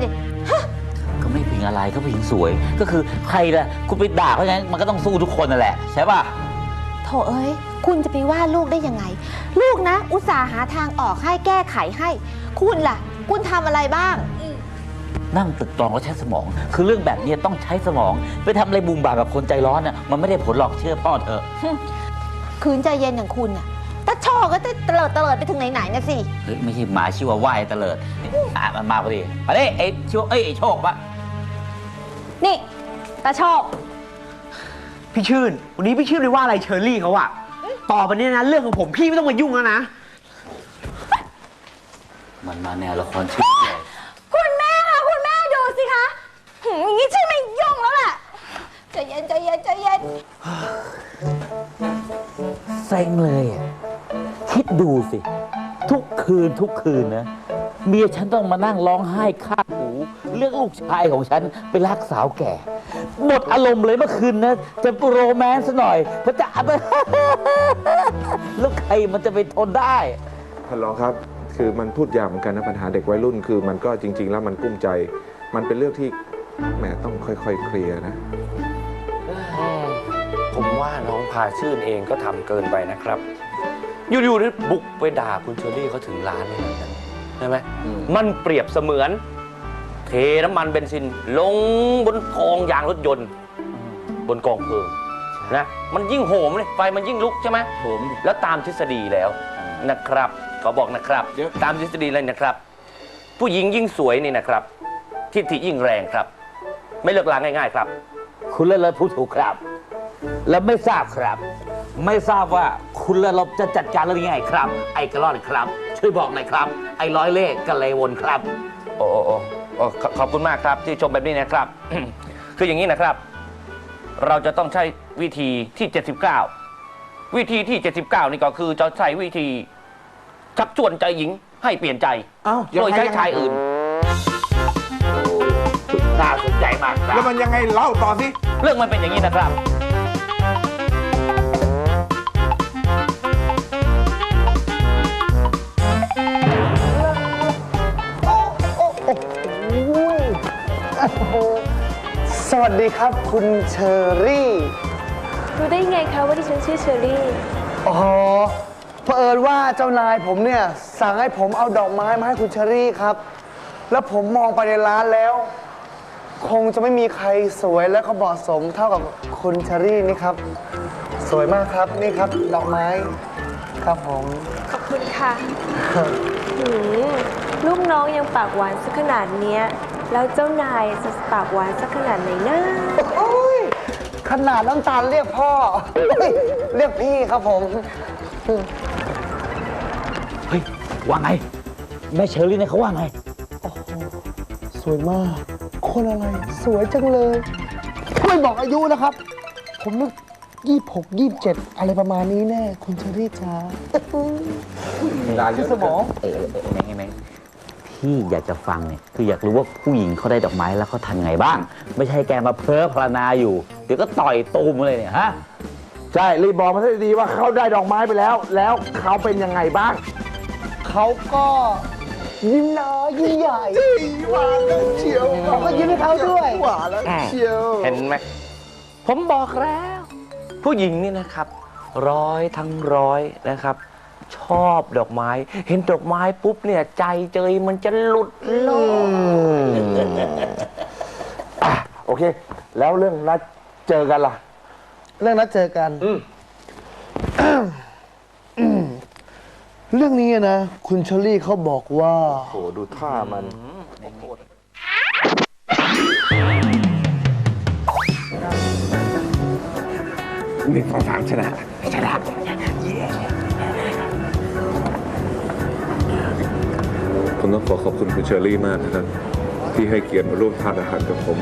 เลยดิก็ไม่พิงอะไรก็ผู้หญิงสวย ก็คือใครล่ะคุณไปด่าเขาอย่างนั้นมันก็ต้องสู้ทุกคนนั่นแหละใช่ป่ะโถเอ้ย คุณจะไปว่าลูกได้ยังไง ลูกนะ อุตส่าห์หาทางออกให้แก้ไขให้ คุณล่ะ คุณทำอะไรบ้าง นั่งตึกตรองแล้วใช้สมอง คือเรื่องแบบนี้ต้องใช้สมอง ไปทำอะไรบุมบามกับคนใจร้อนน่ะมันไม่ได้ผลหรอกเชื่อพ่อเถอะ คืนใจเย็นอย่างคุณน่ะ ตาโชอก็จะเตลิดเตลิดไปถึงไหนๆนะสิ เฮ้ยไม่ใช่หมาชื่อว่าว่ายเตลิดอะมันมาพอดีมาดิไอ้ชิวเอ้ยไอ้โชคปะนี่ตาโชคพี่ชื่น วันนี้พี่ชื่นไปว่าอะไรเชอรี่เขาอะต่อไปเนี้นะเรื่องของผมพี่ไม่ต้องมายุ่งแล้วนะ มันมาแนวละครชื่อเลยคุณแม่คะคุณแม่ดูสิคะหืมอย่างนี้ใช่ไม่ยุ่งแล้วแหละใจเย็นใจเย็นใจเย็น เซ็งเลยอะ คิดดูสิ ทุกคืนทุกคืนนะ เมียฉันต้องมานั่งร้องไห้ข้างหู เรื่องลูกชายของฉันไปรักสาวแก่หมดอารมณ์เลยเมื่อคืนนะ จะโรแมนต์ซะหน่อยเพราะจะแล้วใครมันจะไปทนได้ ท่านรองครับ คือมันพูดยากเหมือนกันนะปัญหาเด็กวัยรุ่น คือมันก็จริง ๆ แล้วมันกุ้มใจ มันเป็นเรื่องที่แหมต้องค่อยๆเคลียร์นะ ผมว่าน้องพาชื่นเองก็ทำเกินไปนะครับ อยู่ๆนี่บุกไปด่าคุณเชอรี่เขาถึงร้านเลยนะใช่ไหมอืมมันเปรียบเสมือน เทน้ำมันเบนซินลงบนกองยางรถยนต์ บนกองเพลิงนะมันยิ่งโหมเลยไฟมันยิ่งลุกใช่ไหมผมดิแล้วตามทฤษฎีแล้วนะครับขอบอกนะครับเดี๋ยวตามทฤษฎีเลยนะครับ ผู้หญิงยิ่งสวยนี่นะครับ ทิฏฐิยิ่งแรงครับ ไม่เลิกลาง่าย ๆ ครับ คุณเลิศพูดถูกครับ แล้วไม่ทราบครับ ไม่ทราบว่าคุณเลิศจะจัดการเรื่องนี้ไงครับ ไอ้กระรอนครับ ช่วยบอกหน่อยครับ ไอ้ร้อยเล่ห์กะเลวนครับ โอ้โอ้โอ้โอ้ขอขอบคุณมากครับที่ชมแบบนี้นะครับ คืออย่างนี้นะครับ เราจะต้องใช้วิธีที่ 79 วิธีที่ 79 นี่ก็คือจะใช้วิธี ชักชวนใจหญิงให้เปลี่ยนใจ เอ้ายังไงโดยใช้ยังไงชายอื่น น่าสนใจมากครัแล้บวมันยังไงเล่าต่อสิ เรื่องมันเป็นอย่างนี้นะครับ สวัสดีครับคุณเชอรี่ รู้ได้ไงคะว่าดิฉันชื่อเชอรี่ อ๋อเผอิญว่าเจ้านายผมเนี่ย สั่งให้ผมเอาดอกไม้มาให้คุณเชอรี่ครับ แล้วผมมองไปในร้านแล้ว คงจะไม่มีใครสวยและก็เหมาะสมเท่ากับคุณเชอรี่นี่ครับ สวยมากครับนี่ครับดอกไม้ครับผม ขอบคุณค่ะ หืมลูกน้องยังปากหวานสักขนาดเนี้ย แล้วเจ้านายจะปากหวานสักขนาดไหนนะโอ้ยขนาดน้ำตาลเรียกพ่อเฮ้ยเรียกพี่ครับผม เฮ้ย ว่าไง แม่เชอรี่เนี่ยเขาว่าไงสวยมาก คนอะไร สวยจังเลยไม่บอกอายุนะครับ ผมนึกยี่หกยี่เจ็ดอะไรประมาณนี้แน่ คุณเชอรี่จ้าด่าเยอะสมองเออเออแม่งแม่ง พี่อยากจะฟังเนี่ยคืออยากรู้ว่าผู้หญิงเขาได้ดอกไม้แล้วเขาทำไงบ้าง ไม่ใช่แกมาเพ้อพรรณนาอยู่ เดี๋ยวก็ต่อยตูมเลยเนี่ยฮะใช่รีบบอกมาให้ดีว่าเขาได้ดอกไม้ไปแล้ว แล้วเขาเป็นยังไงบ้าง เขาก็ยิ้มน้อยยิ้มใหญ่หวานแล้วเชียวผมก็ยิ้มให้เขาด้วยหวานแล้วเชียวเห็นไหมผมบอกแล้ว ผู้หญิงนี่นะครับ ร้อยทั้งร้อยนะครับ ชอบดอกไม้ เห็นดอกไม้ปุ๊บเนี่ย ใจเจยมันจะหลุดโลกอะโอเค แล้วเรื่องนัดเจอกันล่ะ เรื่องนัดเจอกันเรื่องนี้นะ คุณเชอรี่เขาบอกว่า โหดูท่ามัน หนึ่งสองสามชนะ ต้องขอขอบคุณคุณเชอรี่มากนะครับ ที่ให้เกียรติมาร่วมทานอาหารกับผม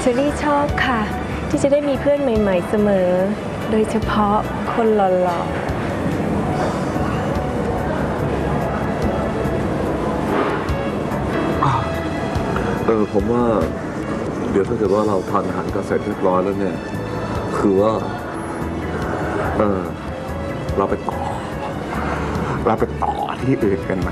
เชอรี่ชอบค่ะ ที่จะได้มีเพื่อนใหม่ ๆ เสมอ โดยเฉพาะคนหล่อๆเออผมว่า เดี๋ยวถ้าเกิดว่าเราทานอาหารกันเสร็จเรียบร้อยแล้วเนี่ย คือว่า เออเราไปต่อ เราไปต่อที่อื่นกันไหม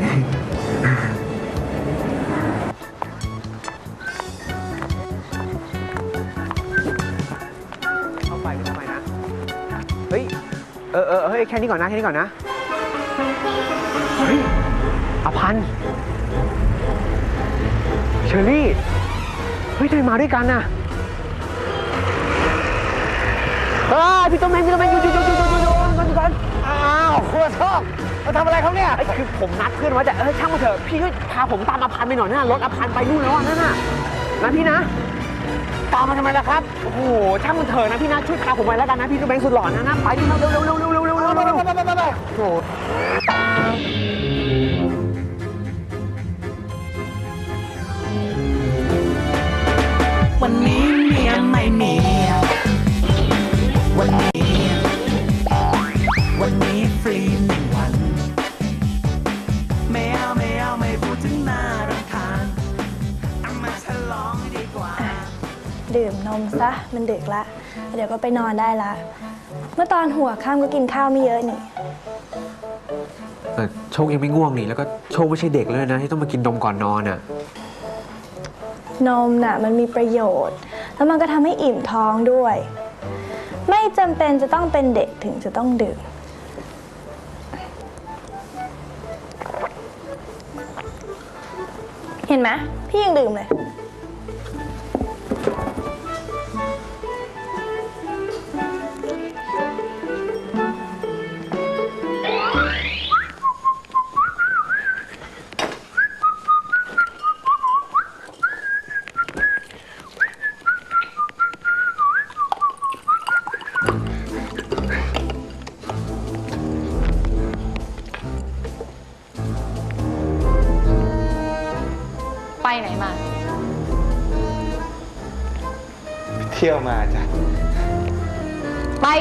ฮ้ย เออเออเฮ้ย แค่นี้ก่อนนะ แค่นี้ก่อนนะ เฮ้ยอภันเชอรี่ เฮ้ยทำไมมาด้วยกันน่ะเฮ้ยพี่ต้นแมนพี่ต้นแมนหยุดหยุดหยุดหยุดหยุดหยุดหยุดก่อนหยุดก่อนอ้าวคุณชอบมาทำอะไรเขาเนี่ยเอ้คือผมนัดเพื่อนไว้แต่เออช่างมันเถอะ พี่ช่วยพาผมตามอภันไปหน่อยนะรถอภันไปนู่นแล้วอะนั่นน่ะนะพี่นะ ตามมาทำไมล่ะครับ โอ้โห ช่างมันเถอะนะพี่นะช่วยพาผมไปแล้วกันนะพี่ต้นแมนสุดหล่อนะนะไปดิเร็วเร็วเร็วเร็วเร็วเร็วเร็วเร็วเร็วไปไปไปไปโอ้โหวันนี้ มนมซะมันดึกละ เดี๋ยวก็ไปนอนได้ละ เมื่อตอนหัวค่ำก็กินข้าวไม่เยอะนี่ แต่โชคยังไม่ง่วงนี่แล้วก็โชคไม่ใช่เด็กเลยนะ ที่ต้องมากินนมก่อนนอนอะ นมน่ะมันมีประโยชน์ แล้วมันก็ทำให้อิ่มท้องด้วย ไม่จำเป็นจะต้องเป็นเด็กถึงจะต้องดื่มเห็นไหมพี่ยังดื่มเลย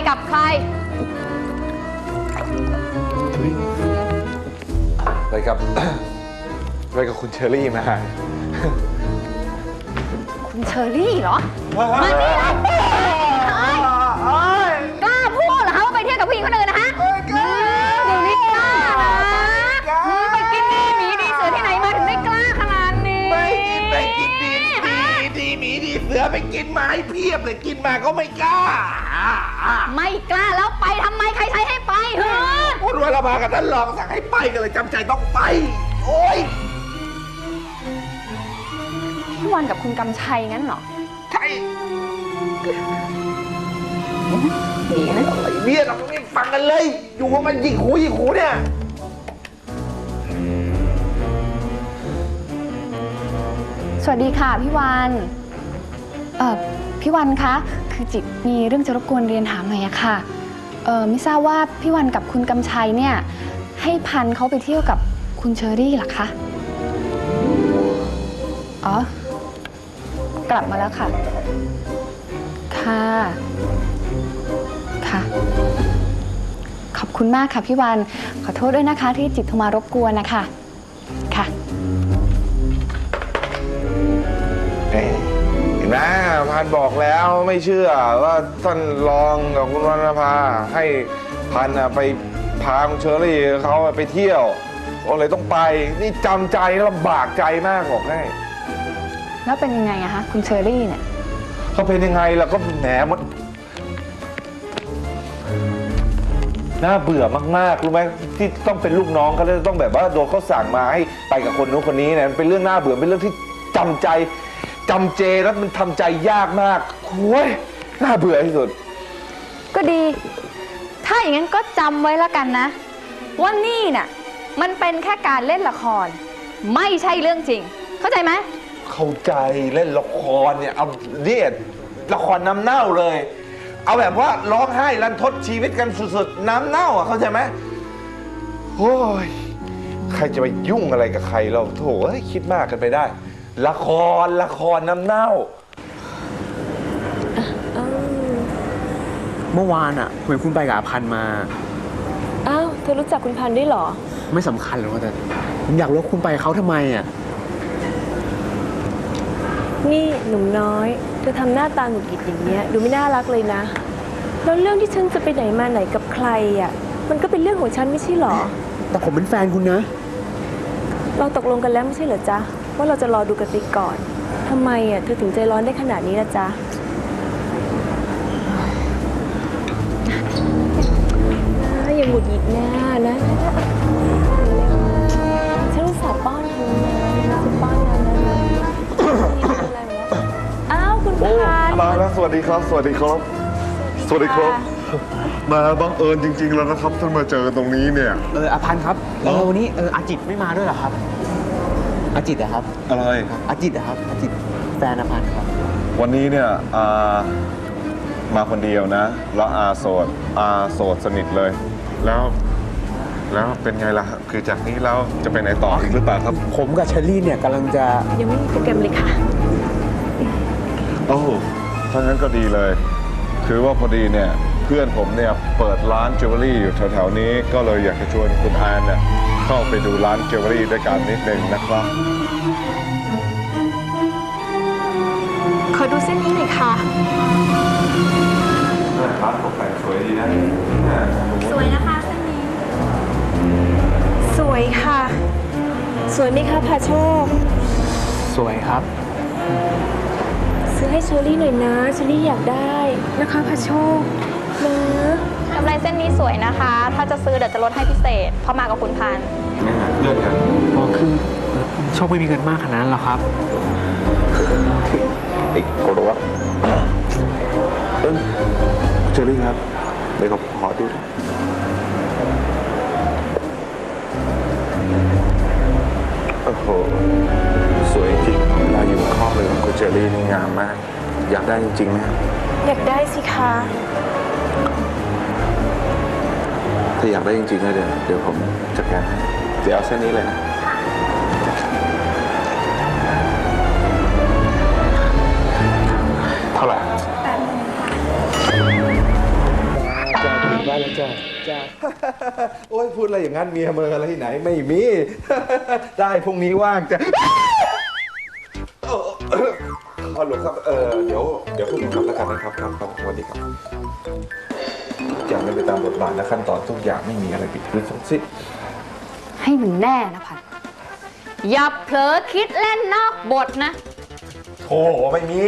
กับใคร ไปกับ ไปกับคุณเชอรี่มา คุณเชอรี่เหรอ มานี่เลย สือไปกินมาให้เพียบเลยกินมาก็ไม่กล้าไม่กล้าแล้วไปทำไมใครใช้ให้ไปเฮ้ยพูดว่าเรามากับท่านรองสั่งให้ไปกันเลยจำใจต้องไป โอ้ยพี่วันกับคุณกำชัยงั้นเหรอใช่ดีนะอะไรเนี่ยเราไม่ฟังกันเลย อยู่ว่ามันยิงหูยิงหูเนี่ยสวัสดีค่ะพี่วัน เอ่อพี่วันคะ คือจิตมีเรื่องจะรบกวนเรียนถามหน่อยอะค่ะ เอ่อไม่ทราบว่าพี่วันกับคุณกำชัยเนี่ย ให้พันเขาไปเที่ยวกับคุณเชอรี่เหรอคะ อ๋อ กลับมาแล้วค่ะ ค่ะ ค่ะ ขอบคุณมากค่ะพี่วัน ขอโทษด้วยนะคะ ที่จิตโทรมารบกวนนะคะ ค่ะ เอ้ยเห็ นไหมพันบอกแล้วไม่เชื่อว่าท่านรองกับคุณวรรณภาให้พันน่ะไปพาคุณเชอรี่เขาไปเที่ยวก็เลยต้องไปนี่จำใจลำบากใจมากบอกให้ แล้วเป็นยังไงอะคะคุณเชอรี่เนี่ย เขาเป็นยังไงล่ะก็แหมมันน่าเบื่อมากๆรู้ไหมที่ต้องเป็นลูกน้องเขาแล้วต้องแบบว่าโดนเขาสั่งมาให้ไปกับคนนู้นคนนี้เนี่ยมันเป็นเรื่องน่าเบื่อเป็นเรื่องที่จำใจ จำเจแล้วมันทำใจยากมากโอ้ยน่าเบื่อที่สุด ก็ดี ถ้าอย่างนั้นก็จำไว้แล้วกันนะ ว่านี่น่ะ มันเป็นแค่การเล่นละคร ไม่ใช่เรื่องจริง เข้าใจไหม เข้าใจเล่นละครเนี่ยเอาเนี่ยละครน้ำเน่าเลย เอาแบบว่าร้องไห้รันทดชีวิตกันสุดๆ น้ำเน่าอะเข้าใจไหมโอ้ย ใครจะไปยุ่งอะไรกับใครเราโถเอ้ยคิดมากกันไปได้ ละครละครน้ำเน่า เมื่อวานอะเหมือนคุณไปกับอาพันธ์มา อ้าว เธอรู้จักคุณพันธุ์ด้วยเหรอ ไม่สำคัญหรอกแต่ผมอยากรู้ว่าคุณไปกับเขาทำไมอะนี่หนุ่มน้อย เธอทำหน้าตาหงุดหงิดอย่างเงี้ย ดูไม่น่ารักเลยนะ แล้วเรื่องที่ฉันจะไปไหนมาไหนกับใครอะ มันก็เป็นเรื่องของฉันไม่ใช่เหรอ แต่ผมเป็นแฟนคุณนะ เราตกลงกันแล้วไม่ใช่เหรอจ๊ะ ว่าเราจะรอดูกันไปก่อนทำไมอะเธอถึงใจร้อนได้ขนาดนี้ล่ะจ๊ะหงุดหงิดแน่นะฉันรู้สาห์ป้อนคุณนะฉันป้อนนานแล้วนะอะไรวะอ้าวคุณพานมาแล้วสวัสดีครับ สวัสดีครับ สวัสดีครับ มาบังเอิญจริง ๆ แล้วนะครับท่านมาเจอตรงนี้เนี่ย เอออภันครับเออวันนี้เอออาจิตไม่มาด้วยเหรอครับ อาจิตอะครับอะไรอาจิตอะครับอาจิตแฟนอภันครับ วันนี้เนี่ยอามาคนเดียวนะ แล้วอาโสดอาโสดสนิทเลย แล้วแล้วเป็นไงล่ะ คือจากนี้แล้วจะไปไหนต่ออีกหรือเปล่าครับ ผมกับเชอรี่เนี่ยกำลังจะยังไม่มีโปรแกรมเลยค่ะ โอ้ถ้างั้นก็ดีเลย คือว่าพอดีเนี่ย เพื่อนผมเนี่ย เปิดร้านจิวเวลรี่อยู่แถวๆนี้ก็เลยอยากจะชวนคุณอานเนี่ย เข้าไปดูร้านจิวเวลรี่ด้วยกันนิดนึงนะครับ ขอดูเส้นนี้หน่อยค่ะ ร้านตกแต่งสวยดีนะสวยนะคะเส้นนี้ สวยค่ะ สวยไหมคะพาโชค สวยครับ ซื้อให้เชอรี่หน่อยนะเชอรี่อยากได้นะคะพาโชคนะ กำไรเส้นนี้สวยนะคะ ถ้าจะซื้อเดี๋ยวจะลดให้พิเศษ เพราะมากับคุณพันเพื่อนกันอ๋อคือโชคไม่มีเงินมากขนาดนั้นหรอครับไอ้โกรธเออเจอรี่ครับเดี๋ยวขอดูหน่อยโอ้โห สวยจริงเวลาอยู่บนครอบเลยของคุณเจอรี่นี่งามมาก อยากได้จริงๆไหมครับอยากได้สิคะ ถ้าอยากได้จริงๆก็เดี๋ยวเดี๋ยวผมจัดการให้เดี๋ยวเอาเส้นนี้เลยนะเท่าไหร่จ้าถึงบ้านแล้วจ้าจ้าโอ้ยพูดอะไรอย่างนั้นเมียเมืออะไรที่ไหนไม่มี ได้พรุ่งนี้ว่างจ้ะขอหลวงครับเออเดี๋ยวเดี๋ยวพรุ่งนี้กลับแล้วกันนะครับครับครับสวัสดีครับทุกอย่าง เป็นไปตามบทบาทและขั้นตอนทุกอย่างไม่มีอะไรผิดพลาดทั้งสิ้นให้มันแน่นะพันอย่าเผลอคิดเล่นนอกบทนะโอ้ไม่มี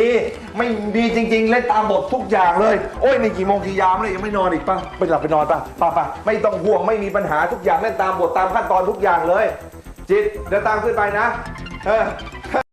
ไม่มีจริง ๆ เล่นตามบททุกอย่างเลย โอ้ยนี่กี่โมงกี่ยามเลยยังไม่นอนอีกป่ะไปหลับไปนอนป่ะป่ะป่ะไม่ต้องห่วงไม่มีปัญหาทุกอย่างเล่นตามบทตามขั้นตอนทุกอย่างเลย จิตเดี๋ยวตามขึ้นไปนะ เออ